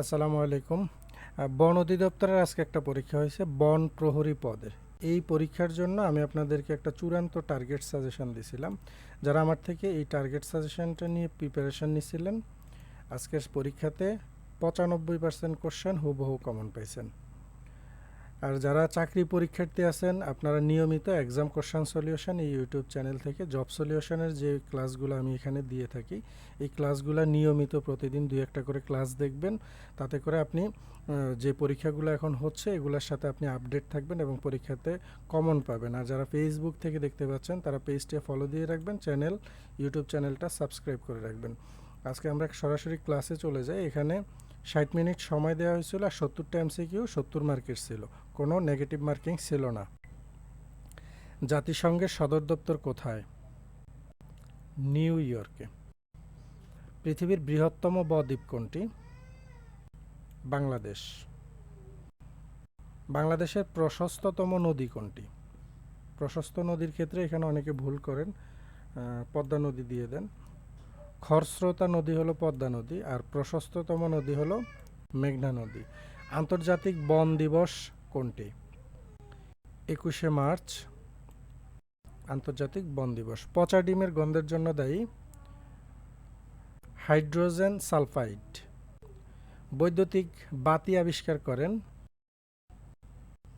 আসসালামু আলাইকুম। বন অধিদপ্তরের আজকে একটা পরীক্ষা হয়েছে বন প্রহরী পদের। এই পরীক্ষার জন্য আমি আপনাদেরকে একটা চূড়ান্ত টার্গেট সাজেশন দিছিলাম। যারা আমার থেকে এই টার্গেট সাজেশনটা নিয়ে প্রিপারেশন নিছিলেন, আজকের পরীক্ষাতে পঁচানব্বই পার্সেন্ট কোশ্চেন হুবহু কমন পাইছেন। আর যারা চাকরি পরীক্ষার্থী আছেন, আপনারা নিয়মিত এক্সাম কোশ্চেন সলিউশন এই ইউটিউব চ্যানেল থেকে জব সলিউশনের যে ক্লাসগুলো আমি এখানে দিয়ে থাকি, এই ক্লাসগুলো নিয়মিত প্রতিদিন দুই একটা করে ক্লাস দেখবেন। তাতে করে আপনি যে পরীক্ষাগুলো এখন হচ্ছে, এগুলোর সাথে আপনি আপডেট থাকবেন এবং পরীক্ষাতে কমন পাবেন। আর যারা ফেসবুক থেকে দেখতে পাচ্ছেন, তারা পেজটা ফলো দিয়ে রাখবেন চ্যানেল ইউটিউব চ্যানেলটা সাবস্ক্রাইব করে রাখবেন। আজকে আমরা সরাসরি ক্লাসে চলে যাই। এখানে ষাট মিনিট সময় দেওয়া হয়েছিল আর সত্তরটা এমসিকিউ সত্তর মার্কের ছিল। কোনো নেগেটিভ মার্কিং ছিল না। জাতিসংঘের সদর দপ্তর কোথায়? নিউ ইয়র্কে। পৃথিবীর বৃহত্তম বদ্বীপ কোনটি? বাংলাদেশ। বাংলাদেশের প্রশস্ততম নদী কোনটি? প্রশস্ত নদীর ক্ষেত্রে এখানে অনেকে ভুল করেন পদ্মা নদী দিয়ে দেন। খরস্রোতা নদী হলো পদ্মা নদী, আর প্রশস্ততম নদী হলো মেঘনা নদী। আন্তর্জাতিক বন দিবস কোনটি? একুশে মার্চ, আন্তর্জাতিক বন দিবস। পচা ডিমের গন্ধের জন্য দায়ী হাইড্রোজেন সালফাইড। বৈদ্যুতিক বাতি আবিষ্কার করেন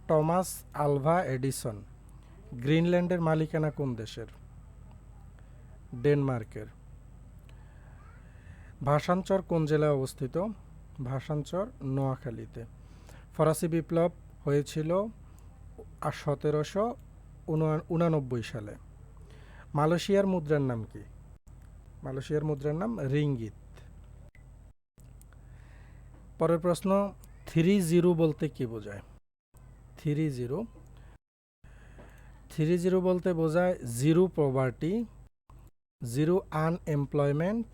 টমাস আলভা এডিসন, গ্রিনল্যান্ডের মালিকানা কোন দেশের? ডেনমার্কের। ভাষাঞ্চর কোন জেলায় অবস্থিত? ভাষাঞ্চর নোয়াখালীতে। ফরাসি বিপ্লব হয়েছিল সতেরোশো উনানব্বই সালে। মালয়েশিয়ার মুদ্রার নাম কি? মালয়েশিয়ার মুদ্রার নাম রিঙ্গিত। পরের প্রশ্ন, থ্রি জিরো বলতে কি বোঝায়? Three zero. থ্রি জিরো বলতে বোঝায় zero poverty zero unemployment,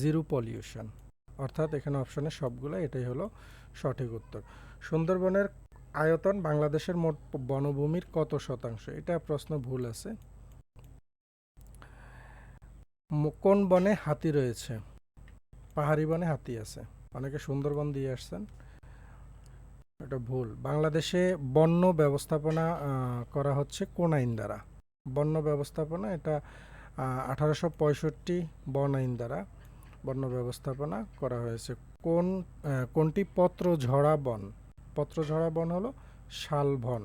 zero pollution. অর্থাৎ এখানে অপশনে সবগুলো এটাই হলো সঠিক উত্তর। সুন্দরবনের আয়তন বাংলাদেশের মোট বনভূমির কত শতাংশ? এটা প্রশ্ন ভুল আছে। কোন বনে হাতি রয়েছে? পাহাড়ি বনে হাতি আছে। অনেকে সুন্দরবন দিয়ে আসছেন। এটা ভুল। বাংলাদেশে বন্য ব্যবস্থাপনা করা হচ্ছে কোন আইন দ্বারা। বন্য ব্যবস্থাপনা, এটা আঠারোশো পঁয়ষট্টি বন আইন দ্বারা বন্য ব্যবস্থাপনা করা হয়েছে। কোন কোনটি পত্র ঝরা বন? পত্র ঝরা বন হলো শালবন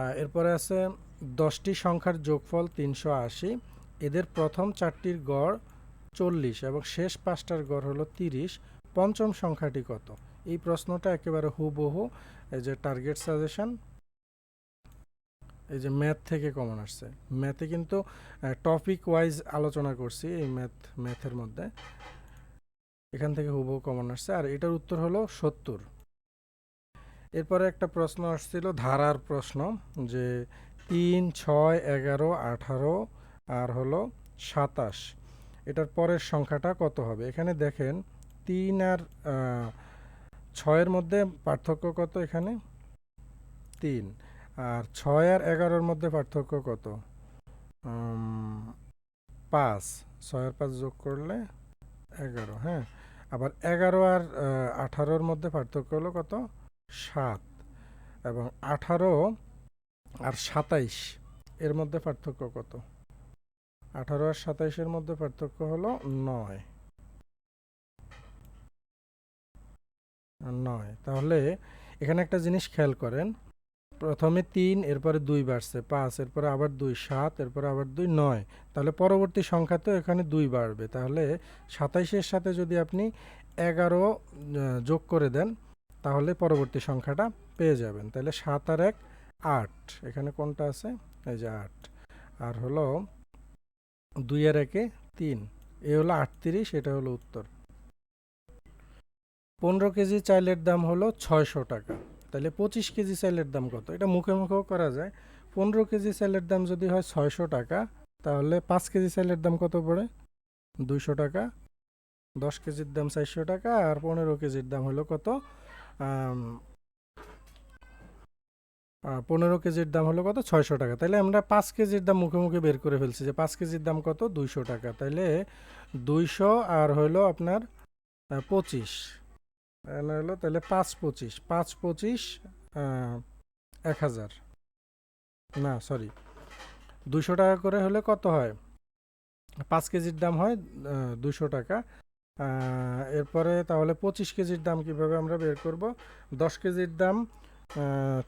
আহ, এরপরে আছে দশটি সংখ্যার যোগফল তিনশো আশি। এদের প্রথম চারটির গড় চল্লিশ এবং শেষ পাঁচটার গড় হলো তিরিশ। পঞ্চম সংখ্যাটি কত? এই প্রশ্নটা একেবারে হুবহু। এই যে টার্গেট সাজেশন এই যে ম্যাথ থেকে কমন আসছে। ম্যাথে কিন্তু টপিক ওয়াইজ আলোচনা করছি এই ম্যাথ ম্যাথের মধ্যে। এখান থেকে হুবহু কমন আসছে। আর এটার উত্তর হলো সত্তর। এরপরে একটা প্রশ্ন আসছিল, ধারার প্রশ্ন, যে তিন, ছয়, এগারো, আঠারো, আর হলো সাতাশ। এটার পরের সংখ্যাটা কত হবে? এখানে দেখেন, তিন আর ছয়ের মধ্যে পার্থক্য কত এখানে? তিন। আর ছয় আর এগারোর মধ্যে পার্থক্য কত? পাঁচ। ছয় আর পাঁচ যোগ করলে এগারো হ্যাঁ? আবার এগারো আর আঠারোর মধ্যে পার্থক্য হলো কত? সাত। এবং আঠারো আর সাতাইশ এর মধ্যে পার্থক্য কত? আঠারো আর সাতাইশের মধ্যে পার্থক্য হলো নয়। নয়। তাহলে এখানে একটা জিনিস খেয়াল করেন। প্রথমে তিন, এরপরে দুই বাড়ছে, পাঁচ, এরপরে আবার দুই, সাত, এরপরে আবার দুই, নয়। তাহলে পরবর্তী সংখ্যা তো এখানে দুই বাড়বে। তাহলে সাতাইশের সাথে যদি আপনি এগারো যোগ করে দেন, তাহলে পরবর্তী সংখ্যাটা পেয়ে যাবেন। তাহলে সাত আর এক, আট। এখানে কোনটা আছে? এই যে আট। আর হলো দুই আর একে তিন। এ হলো আটত্রিশ, এটা হলো উত্তর। পনেরো কেজি চাইলের দাম হলো ছয়শো টাকা। তাহলে পঁচিশ কেজি চাইলের দাম কত? এটা মুখে মুখেও করা যায়। পনেরো কেজি চাইলের দাম যদি হয় ছয়শো টাকা, তাহলে পাঁচ কেজি চাইলের দাম কত পড়ে? দুইশো টাকা। দশ কেজির দাম চারশো টাকা আর পনেরো কেজির দাম হলো কত? পনেরো কেজির দাম হলো কত? ছয়শো টাকা। তাহলে আমরা পাঁচ কেজির দাম মুখে মুখে বের করে ফেলছি যে পাঁচ কেজির দাম কত? দুইশো টাকা। তাহলে দুইশো আর হলো আপনার পঁচিশ। হলো, তাহলে পাঁচ পঁচিশ পাঁচ পঁচিশ এক হাজার। না সরি দুশো টাকা করে হলে কত হয়? পাঁচ কেজির দাম হয় দুশো টাকা। এরপরে তাহলে পঁচিশ কেজির দাম কীভাবে আমরা বের করব? দশ কেজির দাম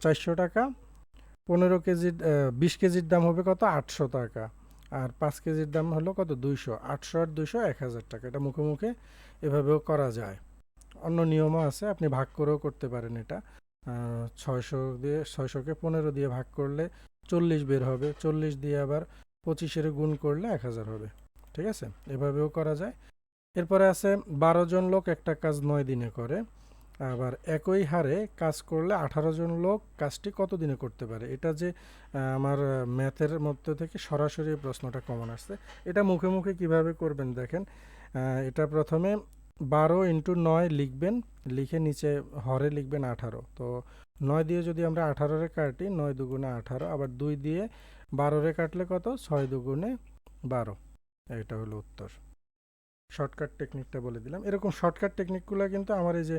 চারশো টাকা, পনেরো কেজির বিশ কেজির দাম হবে কত? আটশো টাকা। আর পাঁচ কেজির দাম হলো কত? দুইশো। আটশো আর দুইশো এক হাজার টাকা। এটা মুখে মুখে এভাবেও করা যায়। অন্য নিয়মও আছে, আপনি ভাগ করেও করতে পারেন এটা। ছয়শো দিয়ে ছয়শোকে পনেরো দিয়ে ভাগ করলে চল্লিশ বের হবে, চল্লিশ দিয়ে আবার পঁচিশের গুণ করলে এক হাজার হবে, ঠিক আছে? এভাবেও করা যায়। এরপরে আছে, বারো জন লোক একটা কাজ নয় দিনে করে, আবার একই হারে কাজ করলে আঠারো জন লোক কাজটি কত দিনে করতে পারে? এটা যে আমার ম্যাথের মধ্যে থেকে সরাসরি প্রশ্নটা কমন আসছে। এটা মুখে মুখে কীভাবে করবেন দেখেন। এটা প্রথমে বারো ইন্টু নয় লিখবেন, লিখে নিচে হরে লিখবেন আঠারো। তো নয় দিয়ে যদি আমরা আঠারোরে কাটি, নয় দুগুণে আঠারো, আবার দুই দিয়ে বারোরে কাটলে কত? ছয় দুগুণে বারো। এটা হলো উত্তর। শর্টকাট টেকনিকটা বলে দিলাম। এরকম শর্টকাট টেকনিকগুলো কিন্তু আমার এই যে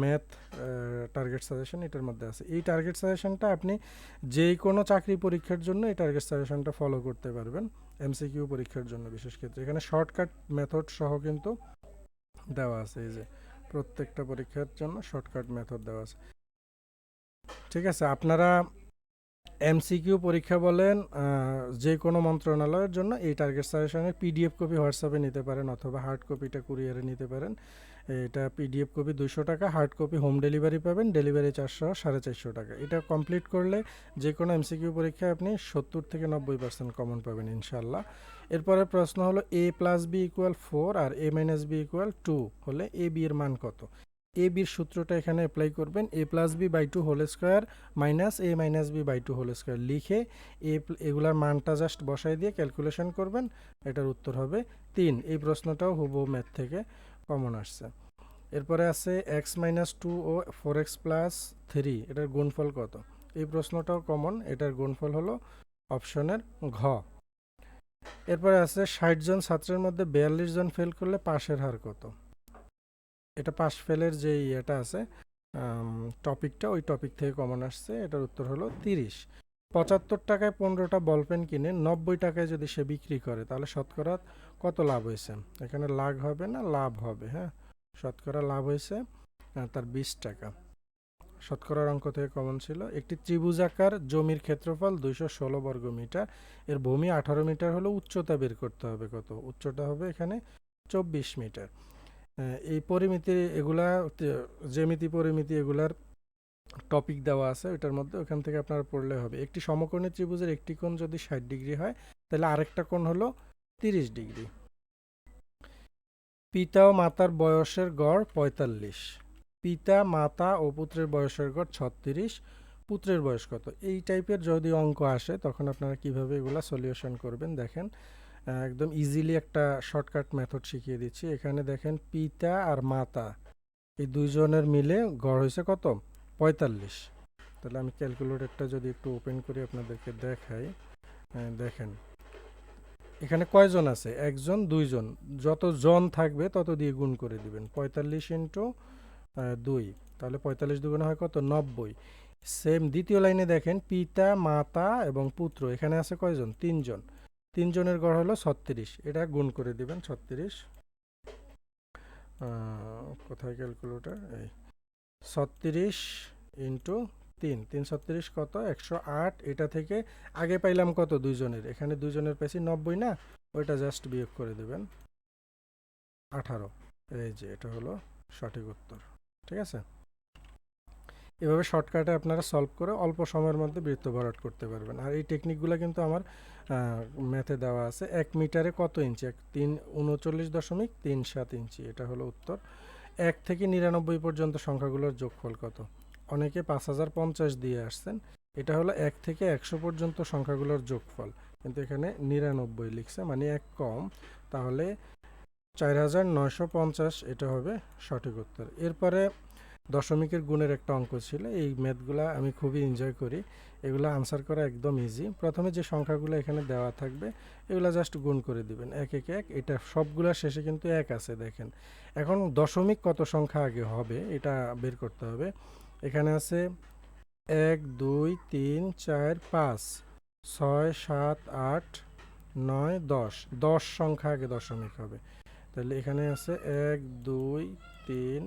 ম্যাথ টার্গেট সাজেশন এটার মধ্যে আছে। এই টার্গেট সাজেশনটা আপনি যেই কোনো চাকরি পরীক্ষার জন্য এই টার্গেট সাজেশনটা ফলো করতে পারবেন এমসিকিউ পরীক্ষার জন্য বিশেষ ক্ষেত্রে। এখানে শর্টকাট মেথড সহ কিন্তু দেওয়া আছে, এই যে প্রত্যেকটা পরীক্ষার জন্য শর্টকাট মেথড দেওয়া আছে। ঠিক আছে, আপনারা এমসিকিউ পরীক্ষা বলেন যে কোনো মন্ত্রণালয়ের জন্য এই টার্গেট সাজেশনের পিডিএফ কপি হোয়াটসঅ্যাপে নিতে পারেন অথবা হার্ড কপিটা কুরিয়ারে নিতে পারেন। এটা পিডিএফ কপি দুশো টাকা হার্ড কপি হোম ডেলিভারি পাবেন ডেলিভারি চারশো সাড়ে চারশো টাকা। এটা কমপ্লিট করলে যে কোনো এমসিকিউ পরীক্ষায় আপনি সত্তর থেকে নব্বই পার্সেন্ট কমন পাবেন ইনশাল্লাহ এরপরে প্রশ্ন হলো A plus B equal four R A minus B equal two হলে এ বি এর মান কত? এ বির সূত্রটা এখানে অ্যাপ্লাই করবেন A plus B by two whole square minus A minus B by two whole square লিখে এ এগুলার মানটা জাস্ট বসাই দিয়ে ক্যালকুলেশন করবেন, এটার উত্তর হবে তিন। এই প্রশ্নটাও হুবহু ম্যাথ থেকে কমন আসছে। এরপরে আছে এক্স মাইনাস টু ও ফোর এক্স প্লাস থ্রি এটার গুণফল কত? এই প্রশ্নটাও কমন, এটার গুণফল হলো অপশনের ঘ। এরপরে আছে ষাট জন ছাত্রের মধ্যে বিয়াল্লিশ জন ফেল করলে পাশের হার কত? এটা পাশ ফেলের যে ইয়েটা আছে টপিকটা, ওই টপিক থেকে কমন আসছে, এটার উত্তর হলো তিরিশ। পঁচাত্তর টাকায় পনেরোটা বল পেন কিনে নব্বই টাকায় যদি সে বিক্রি করে, তাহলে শতকরা কত লাভ হয়েছে? এখানে লাভ হবে না লাভ হবে হ্যাঁ? শতকরা লাভ হয়েছে তার বিশ টাকা। শতকরার অঙ্ক থেকে কমন ছিল। একটি ত্রিভুজাকার জমির ক্ষেত্রফল দুইশো ষোলো বর্গ মিটার। এর ভূমি আঠারো মিটার হলে উচ্চতা বের করতে হবে কত? উচ্চতা হবে এখানে চব্বিশ মিটার। এই পরিমিতি এগুলা, জ্যামিতি পরিমিতি এগুলার টপিক দেওয়া আছে ওটার মধ্যে ওখান থেকে আপনারা পড়লে হবে। একটি সমকোণী ত্রিভুজের একটি কোণ যদি ষাট ডিগ্রি হয়, তাহলে আরেকটা কোণ হলো তিরিশ ডিগ্রি। পিতা ও মাতার বয়সের গড় পঁয়তাল্লিশ। পিতা, মাতা ও পুত্রের বয়সের গড় ছত্রিশ। পুত্রের বয়স কত? এই টাইপের যদি অঙ্ক আসে, তখন আপনারা কীভাবে এগুলা সলিউশন করবেন দেখেন। একদম ইজিলি একটা শর্টকাট মেথড শিখিয়ে দিচ্ছি। এখানে দেখেন পিতা আর মাতা, এই দুইজনের মিলে গড় হয়েছে কত? পঁয়তাল্লিশ। তাহলে আমি ক্যালকুলেটরটা যদি একটু ওপেন করি, আপনাদেরকে দেখাই। দেখেন। এখানে কয়জন আছে? একজন, দুইজন। যত জন থাকবে, তত দিয়ে গুণ করে দিবেন। পঁয়তাল্লিশ ইন্টু দুই। তাহলে পঁয়তাল্লিশ দুগুণে হয় কত? নব্বই। সেম দ্বিতীয় লাইনে দেখেন, পিতা, মাতা এবং পুত্র। এখানে আছে কয়জন? তিনজন। তিনজনের গড় হলো ছত্রিশ। এটা গুণ করে দিবেন, ছত্রিশ। কোথায় ক্যালকুলেটার এই। ছত্রিশ ইন্টু তিন তিন ছত্রিশ কত? একশো আট। এটা থেকে আগে পাইলাম কত? দুইজনের। এখানে দুইজনের পেছি নব্বই না? ওইটা জাস্ট বিয়োগ করে দেবেন। আঠারো। এই যে, এটা হলো সঠিক উত্তর। ঠিক আছে? এভাবে শর্টকাটে আপনারা সলভ করে অল্প সময়ের মধ্যে বৃত্ত ভরাট করতে পারবেন। আর এই টেকনিকগুলো কিন্তু আমার ম্যাথে দেওয়া আছে। এক মিটারে কত ইঞ্চি? এক, তিন, উনচল্লিশ দশমিক তিন সাত ইঞ্চি। এটা হলো উত্তর। এক থেকে নিরানব্বই পর্যন্ত সংখ্যাগুলোর যোগফল কত? অনেকে পাঁচ হাজার পঞ্চাশ দিয়ে আসছেন। এটা হলো এক থেকে একশো পর্যন্ত সংখ্যাগুলোর যোগফল। কিন্তু এখানে নিরানব্বই লিখছে মানে এক কম। তাহলে চার হাজার নয়শো পঞ্চাশ, এটা হবে সঠিক উত্তর। এরপরে দশমিকের গুণের একটা অঙ্ক ছিল, এই ম্যাথগুলো আমি খুবই এনজয় করি। এগুলো আনসার করা একদম ইজি প্রথমে যে সংখ্যাগুলো এখানে দেওয়া থাকবে, এগুলো জাস্ট গুণ করে দিবেন। এক এক এক, এটা সবগুলোর শেষে কিন্তু এক আছে, দেখেন। এখন দশমিক কত সংখ্যা আগে হবে, এটা বের করতে হবে। এখানে আছে এক, দুই, তিন, চার, পাঁচ, ছয়, সাত, আট, নয়, দশ। দশ সংখ্যা আগে দশমিক হবে। তাহলে এখানে আছে এক, দুই, তিন,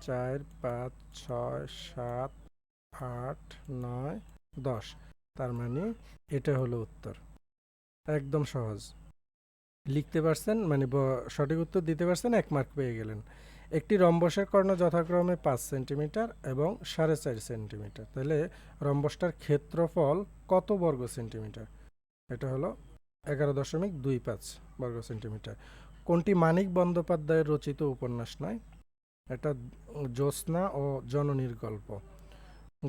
চার, পাঁচ, ছয়, সাত, আট, নয়, দশ। তার মানে এটা হলো উত্তর। একদম সহজ। লিখতে পারছেন? মানে সঠিক উত্তর দিতে পারছেন? এক মার্ক পেয়ে গেলেন। একটি রম্বসের কর্ণ যথাক্রমে পাঁচ সেন্টিমিটার এবং সাড়ে চার সেন্টিমিটার। তাহলে রম্বসটার ক্ষেত্রফল কত বর্গ সেন্টিমিটার? এটা হলো এগারো দশমিক দুই পাঁচ বর্গ সেন্টিমিটার। কোনটি মানিক বন্দ্যোপাধ্যায়ের রচিত উপন্যাস নয়? এটা জ্যোৎস্না ও জননীর গল্প।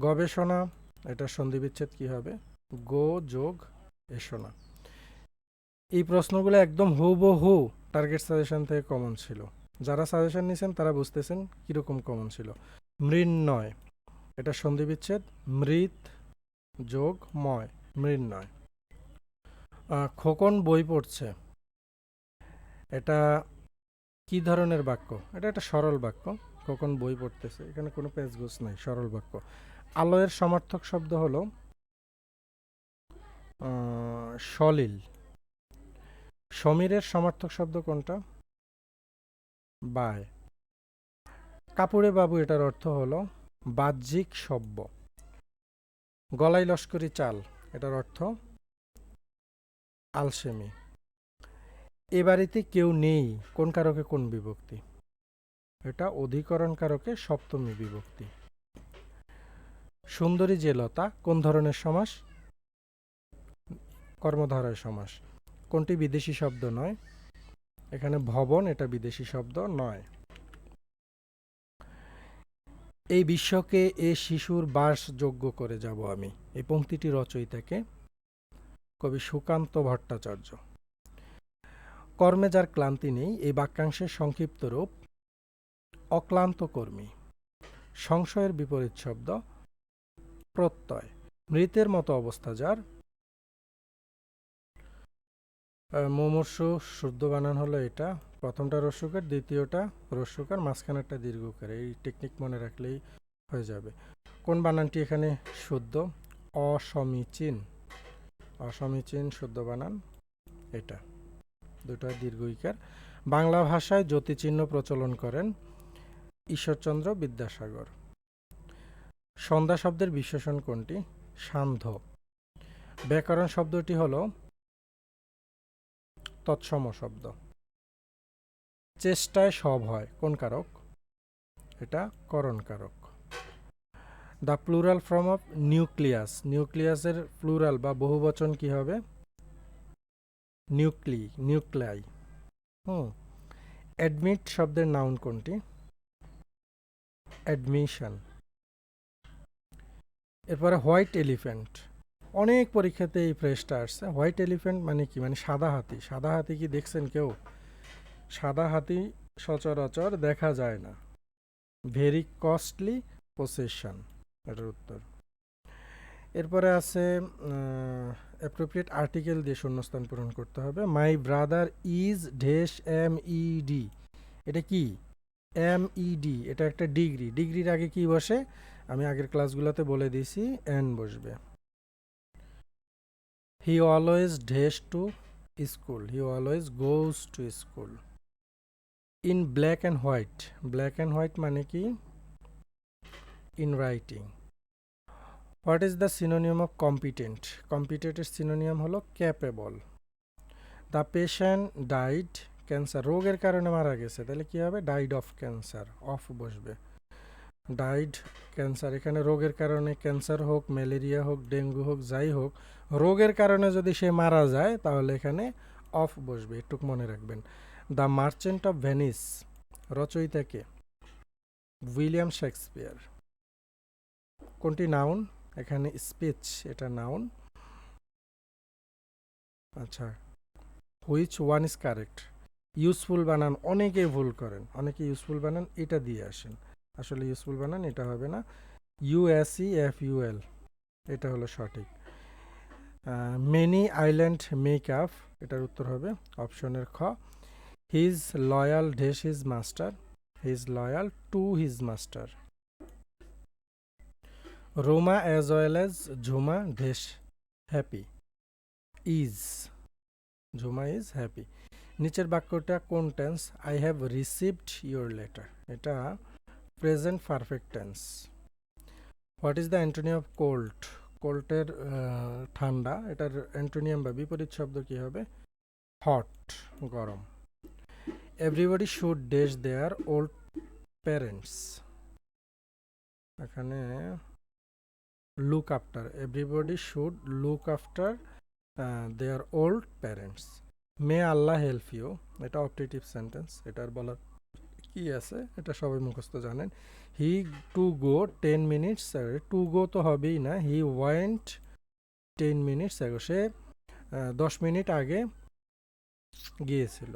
গবেষণা, এটা সন্ধিবিচ্ছেদ কি হবে? গো যোগ এসোনা। এই প্রশ্নগুলো একদম হুবহু টার্গেট সাজেশন থেকে কমন ছিল। যারা সাজেশন নিয়েছেন তারা বুঝতেছেন কীরকম কমন ছিল। মৃন্ময়, এটা সন্ধিবিচ্ছেদ মৃত যোগ ময়, মৃন্ময়। খোকন বই পড়ছে। এটা কি ধরনের বাক্য? এটা একটা সরল বাক্য, খোকন বই পড়তেছে। এখানে কোনো পেজগোছ নাই, সরল বাক্য। আলয়ের সমার্থক শব্দ হলো সলিল। সমীরের সমার্থক শব্দ কোনটা? বায় কাপুরে বাবু এটার অর্থ হলো বাহ্যিক সভ্য। গলাই লস্করি চাল, এটার অর্থ আলসেমি। এ বাড়িতে কেউ নেই, কোন কারকে কোন বিভক্তি? এটা অধিকরণ কারকে সপ্তমী বিভক্তি। সুন্দরী যে লতা, কোন ধরনের সমাস? কর্মধারয় সমাস। কোনটি বিদেশি শব্দ নয় এখানে ভবন, এটা বিদেশি শব্দ, নয়। এই বিশ্বকে এ শিশুর বাসযোগ্য করে যাব আমি। এই পংক্তিটি রচয়িতাকে কবি সুকান্ত ভট্টাচার্য। কর্মে যার ক্লান্তি নেই, এই বাক্যাংশের সংক্ষিপ্ত রূপ অক্লান্ত কর্মী। সংশয়ের বিপরীত শব্দ, প্রত্যয়। মৃতের মতো অবস্থা যার মুমূর্ষু শুদ্ধ বানান হলো এটা। প্রথমটা রস্যকার দ্বিতীয়টা রস্যকার মাঝখানেরটা দীর্ঘকার। এই টেকনিক মনে রাখলেই হয়ে যাবে। কোন বানানটি এখানে শুদ্ধ? অসমীচীন। অসমীচীন শুদ্ধ বানান এটা। দুটা দীর্ঘইকার। বাংলা ভাষায় জ্যোতিচিহ্ন প্রচলন করেন ঈশ্বরচন্দ্র বিদ্যাসাগর। সন্ধ্যা শব্দের বিশেষণ কোনটি? সান্ধ্য। ব্যাকরণ শব্দটি হলো তৎসম শব্দ। চেষ্টায় সব হয়। কোন কারক? এটা করণ কারক। The plural form of nucleus নিউক্লিয়াসের প্লুরাল বা বহুবচন কি হবে? নিউক্লি নিউক্লাই হুম। অ্যাডমিট শব্দের নাউন কোনটি? অ্যাডমিশন এরপরে হোয়াইট এলিফ্যান্ট অনেক পরীক্ষাতে এই ফ্রেশটা আসছে হোয়াইট এলিফ্যান্ট মানে কি? মানে সাদা হাতি। সাদা হাতি কি দেখছেন কেউ? সাদা হাতি সচরাচর দেখা যায় না। ভেরি কস্টলি পসেশন এটার উত্তর। এরপরে আছে অ্যাপ্রোপ্রিয়েট আর্টিকেল দিয়ে শূন্যস্থান পূরণ করতে হবে। My brother is dash M E D এটা কি? এম ইডি এটা একটা ডিগ্রি ডিগ্রির আগে কি বসে? আমি আগের ক্লাসগুলোতে বলে দিয়েছি এন বসবে। He always dash to school he always goes to school in black and white black and white মানে কি? In writing what is the synonym of competent কম্পিটেন্টের synonym হলো capable the patient died cancer রোগের কারণে মারা গেছে। তাহলে কি হবে? ডাইড অফ ক্যান্সার অফ বসবে। ডাইড ক্যান্সার এখানে রোগের কারণে ক্যান্সার হোক ম্যালেরিয়া হোক ডেঙ্গু হোক, যাই হোক, রোগের কারণে যদি সে মারা যায়, তাহলে এখানে অফ বসবে। একটু মনে রাখবেন। দ্য মার্চেন্ট অফ ভেনিস রচয়িতাকে উইলিয়াম শেক্সপিয়ার। কোনটি নাউন? এখানে স্পিচ এটা নাউন। আচ্ছা which one is correct useful বানান, অনেকেই ভুল করেন। অনেকে ইউজফুল বানান, এটা দিয়ে আসেন। আসলে ইউজফুল বানান, এটা হবে না। ইউএসই এফ ইউএল এটা হলো সঠিক। মেনি আইল্যান্ড মেক আপ এটার উত্তর হবে অপশনের খ। His loyal dash his master his loyal to his master Roma as well as Jhuma dash happy is Jhuma is happy নিচের বাক্যটা কোন tense I have received your letter এটা present perfect tense what is the antonym of cold কোল্টের ঠান্ডা, এটার অ্যান্টোনিয়াম বা বিপরীত শব্দ কি হবে? হট গরম। Everybody should dash their old parents এখানে look after everybody should look after their old parents may Allah help you এটা অপটেটিভ সেন্টেন্স এটার বলার কি আছে? এটা সবাই মুখস্থ জানেন। He to go ten minutes to go তো হবেই না। হি ওয়েন্ট টেন মিনিটস আগে সে দশ মিনিট আগে গিয়েছিল।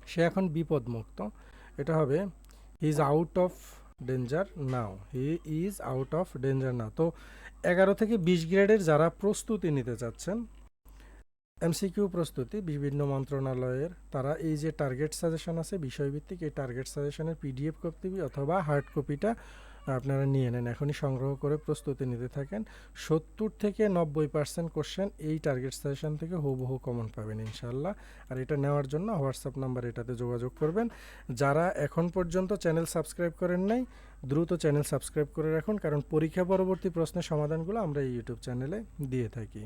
সে এখন বিপদমুক্ত। এটা হবে he is out of danger now he is out of danger now তো এগারো থেকে বিশ গ্রেডের যারা প্রস্তুতি নিতে চাচ্ছেন এমসিকিউ প্রস্তুতি, বিভিন্ন মন্ত্রণালয়ের, তারা এই যে টার্গেট সাজেশন আছে, বিষয়ভিত্তিক এই টার্গেট সাজেশনের পিডিএফ কপি অথবা হার্ড কপিটা আপনারা নিয়ে নেন। এখনই সংগ্রহ করে প্রস্তুতি নিতে থাকেন। সত্তর থেকে নব্বই পার্সেন্ট কোশ্চেন এই টার্গেট সাজেশন থেকে হুবহু কমন পাবেন ইনশাল্লাহ আর এটা নেওয়ার জন্য হোয়াটসঅ্যাপ নাম্বার এটাতে যোগাযোগ করবেন। যারা এখন পর্যন্ত চ্যানেল সাবস্ক্রাইব করেন নাই, দ্রুত চ্যানেল সাবস্ক্রাইব করে রাখুন, কারণ পরীক্ষা পরবর্তী প্রশ্নের সমাধানগুলো আমরা এই ইউটিউব চ্যানেলে দিয়ে থাকি।